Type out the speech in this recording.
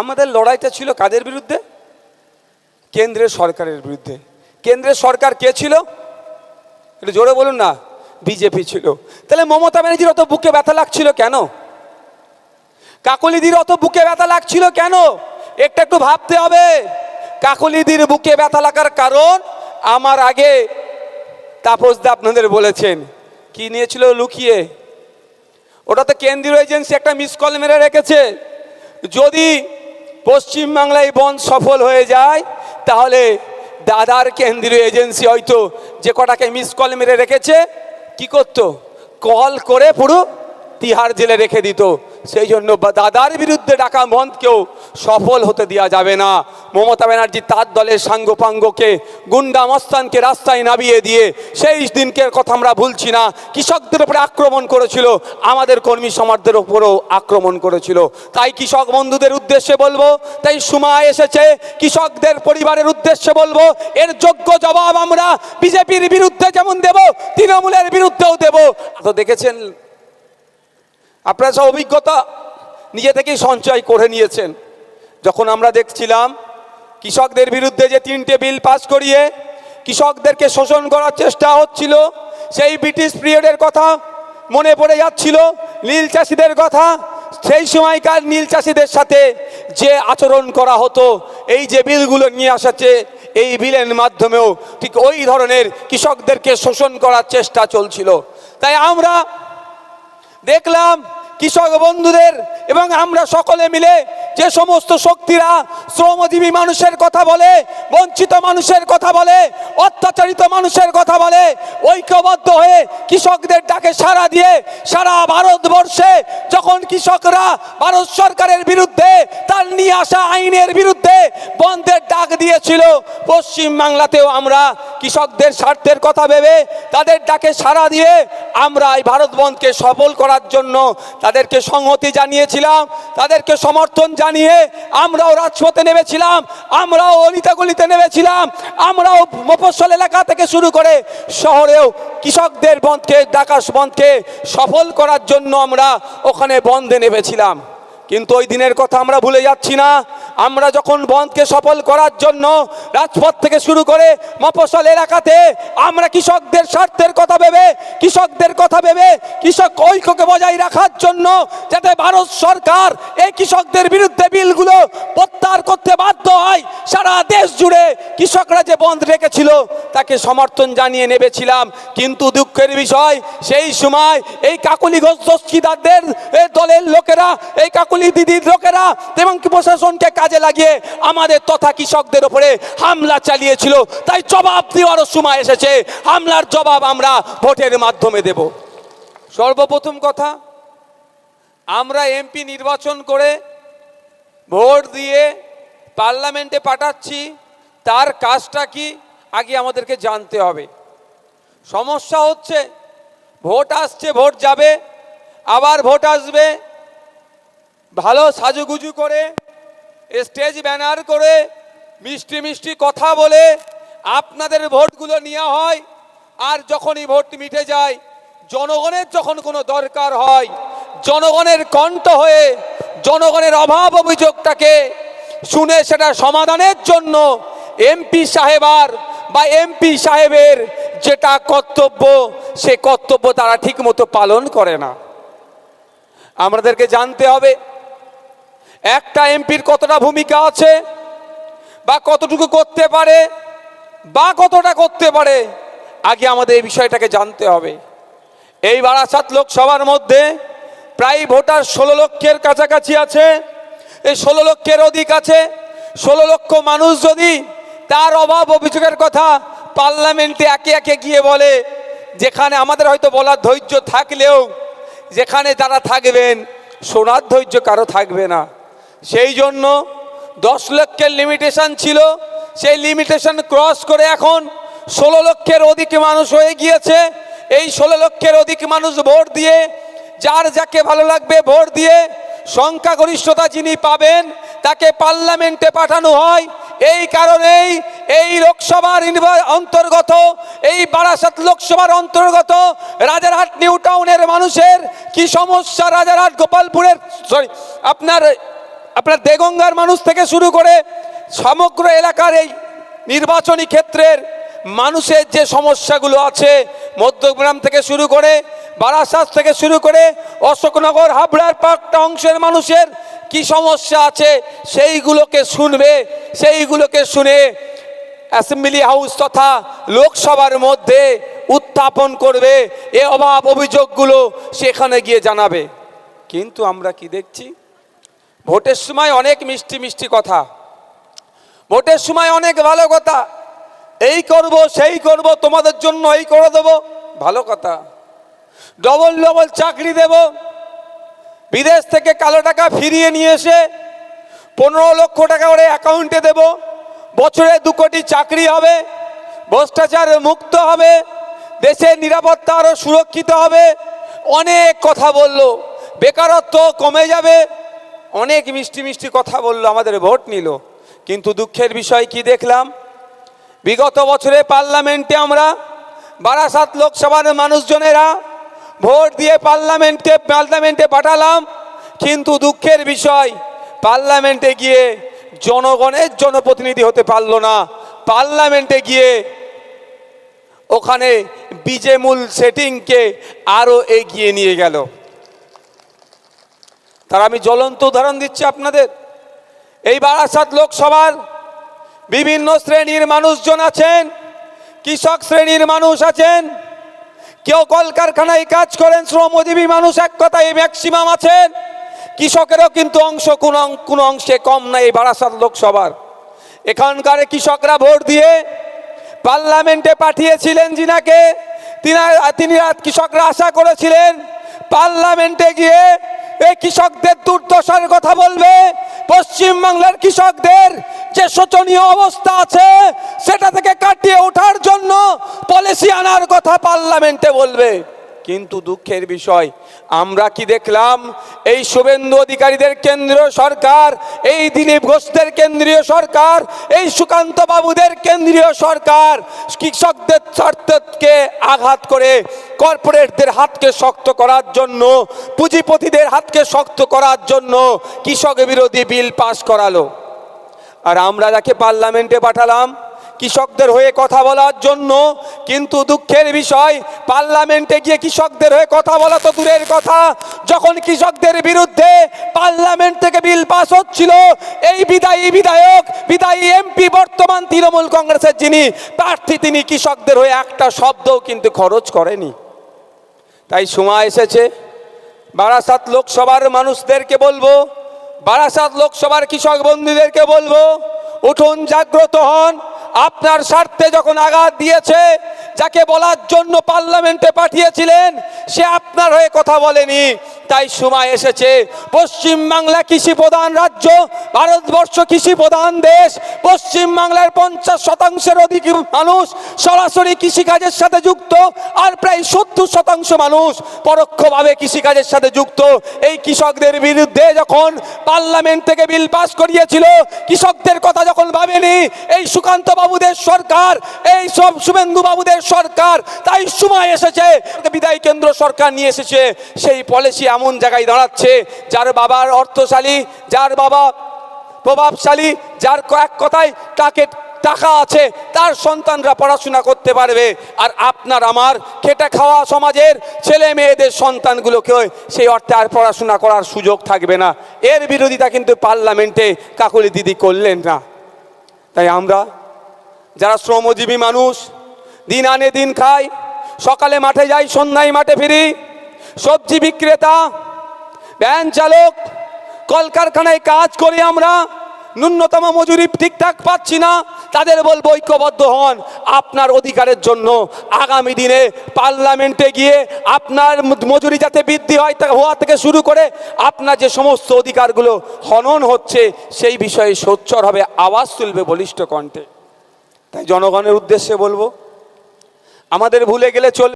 আমাদের লড়াইটা ছিল কাদের বিরুদ্ধে? কেন্দ্রের সরকারের বিরুদ্ধে। কেন্দ্রের সরকার কে ছিল? একটু জোরে বলুন না, বিজেপি ছিল। তাহলে মমতা ব্যানার্জির অত বুকে ব্যথা লাগছিল কেন? কাকলিদির অত বুকে ব্যথা লাগছিল কেন? একটা একটু ভাবতে হবে। কাকলিদির বুকে ব্যথা লাগার কারণ আমার আগে তাপসদা আপনাদের বলেছেন। কি নিয়েছিল লুকিয়ে? ওটা তো কেন্দ্রীয় এজেন্সি একটা মিস কল মেরে রেখেছে। যদি পশ্চিমবাংলায় বন সফল হয়ে যায়, তাহলে দাদার কেন্দ্রীয় এজেন্সি হয়তো যে কটাকে মিস কল মেরে রেখেছে, কি করতো? কল করে পুরো তিহার জেলে রেখে দিত। সেই জন্য দাদার বিরুদ্ধে ডাকা বন্ধকেও সফল হতে দেওয়া যাবে না। মমতা ব্যানার্জি তার দলের সাঙ্গপাঙ্গকে, গুন্ডা মস্তানকে রাস্তায় নামিয়ে দিয়ে সেই দিনকে কথা আমরা ভুলছি না। কৃষকদের উপরে আক্রমণ করেছিল, আমাদের কর্মী সমাজদের উপরেও আক্রমণ করেছিল। তাই কৃষক বন্ধুদের উদ্দেশ্যে বলব, তাই সময় এসেছে, কৃষকদের পরিবারের উদ্দেশ্যে বলব, এর যোগ্য জবাব আমরা বিজেপির বিরুদ্ধে যেমন দেব, তৃণমূলের বিরুদ্ধেও দেব। তো দেখেছেন আপনারা সব অভিজ্ঞতা নিজে থেকেই সঞ্চয় করে নিয়েছেন। যখন আমরা দেখছিলাম, কৃষকদের বিরুদ্ধে যে তিনটে বিল পাস করিয়ে কৃষকদেরকে শোষণ করার চেষ্টা হচ্ছিল, সেই ব্রিটিশ পিরিয়ডের কথা মনে পড়ে যাচ্ছিল, নীল চাষিদের কথা। সেই সময়কার নীল চাষিদের সাথে যে আচরণ করা হতো, এই যে বিলগুলো নিয়ে আসাচ্ছে এই বিলের মাধ্যমেও ঠিক ওই ধরনের কৃষকদেরকে শোষণ করার চেষ্টা চলছিল। তাই আমরা দেখলাম কৃষক বন্ধুদের এবং আমরা সকলে মিলে যে সমস্ত শক্তিরা শ্রমজীবী মানুষের কথা বলে, বঞ্চিত মানুষের কথা বলে, অত্যাচারিত মানুষের কথা বলে, ঐক্যবদ্ধ হয়ে কৃষকদের ডাকে সাড়া দিয়ে সারা ভারতবর্ষে যখন কৃষকরা ভারত সরকারের বিরুদ্ধে তার নিয়ে আসা আইনের বিরুদ্ধে বন্ধের ডাক দিয়েছিল, পশ্চিম বাংলাতেও আমরা কৃষকদের স্বার্থের কথা ভেবে তাদের ডাকে সাড়া দিয়ে আমরা এই ভারত বন্ধকে সফল করার জন্য তাদেরকে সংহতি জানিয়েছিলাম, তাদেরকে সমর্থন জানিয়ে আমরাও রাজপথে নেমেছিলাম, আমরাও অলিতাগলিতে নেমেছিলাম, আমরাও মফস্বল এলাকা থেকে শুরু করে শহরেও কৃষকদের বন্ধকে ডাকাশ বন্ধকে সফল করার জন্য আমরা ওখানে বন্ধে নেমেছিলাম। কিন্তু ওই দিনের কথা আমরা ভুলে যাচ্ছি না। আমরা যখন বন্ধকে সফল করার জন্য রাজপথ থেকে শুরু করে মফসল এলাকাতে, আমরা কৃষকদের স্বার্থের কথা ভেবে, কৃষকদের কথা ভেবে, কৃষক ঐক্যকে বজায় রাখার জন্য যাতে ভারত সরকার এই কৃষকদের বিরুদ্ধে বিলগুলো প্রত্যাহার করতে বাধ্য হয়, সারা দেশ জুড়ে কৃষকরা যে বন্ধ রেখেছিল, তাকে সমর্থন জানিয়ে নেবেছিলাম। কিন্তু দুঃখের বিষয়, সেই সময় এই কাকুলি ঘোষ দলের লোকেরা, এই কাকুলি দিদির লোকেরা, এবং প্রশাসনকে কাজে লাগিয়ে আমাদের তথা কৃষকদের উপরে হামলা চালিয়েছিল। তাই জবাব দেওয়ারও সময় এসেছে। হামলার জবাব আমরা ভোটের মাধ্যমে দেব। সর্বপ্রথম কথা, আমরা এমপি নির্বাচন করে ভোট দিয়ে পার্লামেন্টে পাঠাচ্ছি। তার কাজটা কি? আগে আমাদেরকে জানতে হবে। সমস্যা হচ্ছে, ভোট আসছে, ভোট যাবে, আবার ভোট আসবে। ভালো সাজুগুজু করে স্টেজ ব্যানার করে মিষ্টি মিষ্টি কথা বলে আপনাদের ভোটগুলো নেওয়া হয় আর যখনই ভোট মিটে যায়, জনগণের যখন কোনো দরকার হয়, জনগণের কণ্ঠ হয়ে, জনগণের অভাব অভিযোগটাকে শুনে সেটা সমাধানের জন্য এমপি সাহেবার বা এমপি সাহেবের যেটা কর্তব্য, সে কর্তব্য তারা ঠিকমতো পালন করে না। আমাদেরকে জানতে হবে একটা এমপির কতটা ভূমিকা আছে? বা কতটুকু করতে পারে? বা কতটা করতে পারে? আগে আমাদের এই বিষয়টাকে জানতে হবে। এই বারাসাত লোকসভার মধ্যে প্রায় ভোটার ষোলো লক্ষের কাছাকাছি আছে। এই ষোলো লক্ষের অধিক আছে। ষোলো লক্ষ মানুষ যদি তার অভাব অভিযোগের কথা পার্লামেন্টে একে একে গিয়ে বলে, যেখানে আমাদের হয়তো বলার ধৈর্য থাকলেও, যেখানে তারা থাকবেন, শোনার ধৈর্য কারও থাকবে না। সেই জন্য দশ লক্ষের লিমিটেশন ছিল। সেই লিমিটেশন ক্রস করে এখন ষোলো লক্ষের অধিক মানুষ হয়ে গিয়েছে। এই ষোলো লক্ষের অধিক মানুষ ভোট দিয়ে, যার যাকে ভালো লাগবে ভোট দিয়ে, সংখ্যাগরিষ্ঠতা যিনি পাবেন, তাকে পার্লামেন্টে পাঠানো হয়। এই কারণেই এই লোকসভার অন্তর্গত, এই বারাসাত লোকসভার অন্তর্গত রাজারহাট নিউ টাউনের মানুষের কি সমস্যা রাজারহাট গোপালপুরের? সরি আপনার আপনার দেগঙ্গার মানুষ থেকে শুরু করে সমগ্র এলাকার এই নির্বাচনী ক্ষেত্রের মানুষের যে সমস্যাগুলো আছে, মধ্যগ্রাম থেকে শুরু করে বারাসাত থেকে শুরু করে অশোকনগর, হাবড়ার পাঁচটা অংশের মানুষের কি সমস্যা আছে, সেইগুলোকে শুনবে, সেইগুলোকে শুনে অ্যাসেম্বলি হাউস তথা লোকসভার মধ্যে উত্থাপন করবে, এ অভাব অভিযোগগুলো সেখানে গিয়ে জানাবে। কিন্তু আমরা কি দেখছি? ভোটের সময় অনেক মিষ্টি মিষ্টি কথা। ভোটের সময় অনেক ভালো কথা। এই করব, সেই করব, তোমাদের জন্য এই করে দেবো, ভালো কথা। ডবল ডবল চাকরি দেব। বিদেশ থেকে কালো টাকা ফিরিয়ে নিয়ে এসে পনেরো লক্ষ টাকা করে অ্যাকাউন্টে দেব। বছরে দু কোটি চাকরি হবে, ভ্রষ্টাচার মুক্ত হবে, দেশের নিরাপত্তা আরও সুরক্ষিত হবে। অনেক কথা বলল। বেকারত্ব কমে যাবে। অনেক মিষ্টি মিষ্টি কথা বলল, আমাদের ভোট নিল। কিন্তু দুঃখের বিষয় কি দেখলাম? বিগত বছরে পার্লামেন্টে আমরা বারাসাত লোকসভার মানুষজনেরা ভোট দিয়ে পার্লামেন্টে পার্লামেন্টে পাঠালাম। কিন্তু দুঃখের বিষয়, পার্লামেন্টে গিয়ে জনগণের জনপ্রতিনিধি হতে পারল না। পার্লামেন্টে গিয়ে ওখানে বিজেমূল সেটিংকে আরও এগিয়ে নিয়ে গেল। তার আমি জ্বলন্ত উদাহরণ দিচ্ছি আপনাদের। এই বারাসাত লোকসভার বিভিন্ন শ্রেণির মানুষজন আছেন, কৃষক শ্রেণির মানুষ আছেন, কেউ কলকারখানায় কাজ করেন, শ্রমজীবী মানুষ এক কথায় ম্যাক্সিমাম আছেন, কৃষকেরও কিন্তু অংশ কোন কোনো অংশে কম নাই এই বারাসাত লোকসভার। এখানকার কৃষকরা ভোট দিয়ে পার্লামেন্টে পাঠিয়েছিলেন যিনাকে, তিনি তিনি কৃষকরা আশা করেছিলেন, পার্লামেন্টে গিয়ে এই কৃষকদের দুর্দশার কথা বলবে। পশ্চিমবাংলার কৃষকদের যে শোচনীয় অবস্থা আছে, সেটা থেকে কাটিয়ে ওঠার জন্য পলিসি আনার কথা পার্লামেন্টে বলবে। কিন্তু দুঃখের বিষয়, আমরা কি দেখলাম? এই শুভেন্দু অধিকারীদের কেন্দ্রীয় সরকার, এই দিলীপ ঘোষদের কেন্দ্রীয় সরকার, এই সুকান্ত বাবুদের কেন্দ্রীয় সরকার কৃষকদের স্বার্থকে আঘাত করে কর্পোরেটদের হাতকে শক্ত করার জন্য, পুঁজিপতিদের হাতকে শক্ত করার জন্য কৃষক বিরোধী বিল পাশ করালো। আর আমরা যাকে পার্লামেন্টে পাঠালাম কৃষকদের হয়ে কথা বলার জন্য, কিন্তু দুঃখের বিষয়, পার্লামেন্টে গিয়ে কৃষকদের হয়ে কথা বলা তো দূরের কথা। যখন কৃষকদের বিরুদ্ধে পার্লামেন্ট থেকে বিল পাস হচ্ছিল, এই বিদায়ী বিধায়ক, বিদায়ী এমপি বর্তমান তৃণমূল কংগ্রেসের যিনি, প্রার্থী তিনি কৃষকদের হয়ে একটা শব্দও কিন্তু খরচ করেনি। তাই সময় এসেছে। বারাসাত লোকসভার মানুষদেরকে বলব বারাসাত লোকসভার কৃষক বন্ধুদেরকে বলব, উঠুন, জাগ্রত হন। আপনার স্বার্থে যখন আঘাত দিয়েছে, যাকে বলার জন্য পার্লামেন্টে পাঠিয়েছিলেন, সে আপনার হয়ে কথা বলেনি। তাই সময় এসেছে। পশ্চিমবাংলা কৃষি প্রধান রাজ্য, ভারতবর্ষ কৃষি প্রধান দেশ। পশ্চিমবাংলার পঞ্চাশ শতাংশের অধিক মানুষ সরাসরি কৃষিকাজের সাথে যুক্ত, আর প্রায় সত্তর শতাংশ মানুষ পরোক্ষভাবে কৃষিকাজের সাথে যুক্ত। এই কৃষকদের বিরুদ্ধে যখন পার্লামেন্ট থেকে বিল পাস করিয়েছিল, কৃষকদের কথা যখন ভাবেনি, এই সুকান্ত বাবুদের সরকার, এই সব শুভেন্দু বাবুদের সরকার, তাই সময় এসেছে বিদায় কেন্দ্র সরকার নিয়ে এসেছে, সেই পলিসি এমন জায়গায় দাঁড়াচ্ছে, যার বাবার অর্থশালী, যার বাবা প্রভাবশালী, যার কয়েক কথায় তাকে টাকা আছে, তার সন্তানরা পড়াশোনা করতে পারবে। আর আপনার, আমার খেটে খাওয়া সমাজের ছেলে মেয়েদের সন্তানগুলোকে সেই অর্থে আর পড়াশোনা করার সুযোগ থাকবে না। এর বিরোধিতা কিন্তু পার্লামেন্টে কাকুলি দিদি করলেন না। তাই আমরা, যারা শ্রমজীবী মানুষ, দিন আনে দিন খাই, সকালে মাঠে যাই, সন্ধ্যায় মাঠে ফিরি, সবজি বিক্রেতা, ভ্যান চালক, কলকারখানায় কাজ করি আমরা ন্যূনতম মজুরি ঠিকঠাক পাচ্ছি না, তাদের বলব ঐক্যবদ্ধ হন। আপনার অধিকারের জন্য আগামী দিনে পার্লামেন্টে গিয়ে আপনার মজুরি যাতে বৃদ্ধি হয় হওয়া থেকে শুরু করে আপনার যে সমস্ত অধিকারগুলো হনন হচ্ছে, সেই বিষয়ে সোচ্চর হবে, আওয়াজ তুলবে বলিষ্ঠ কণ্ঠে। তাই জনগণের উদ্দেশ্যে বলব, আমাদের ভুলে গেলে চলবে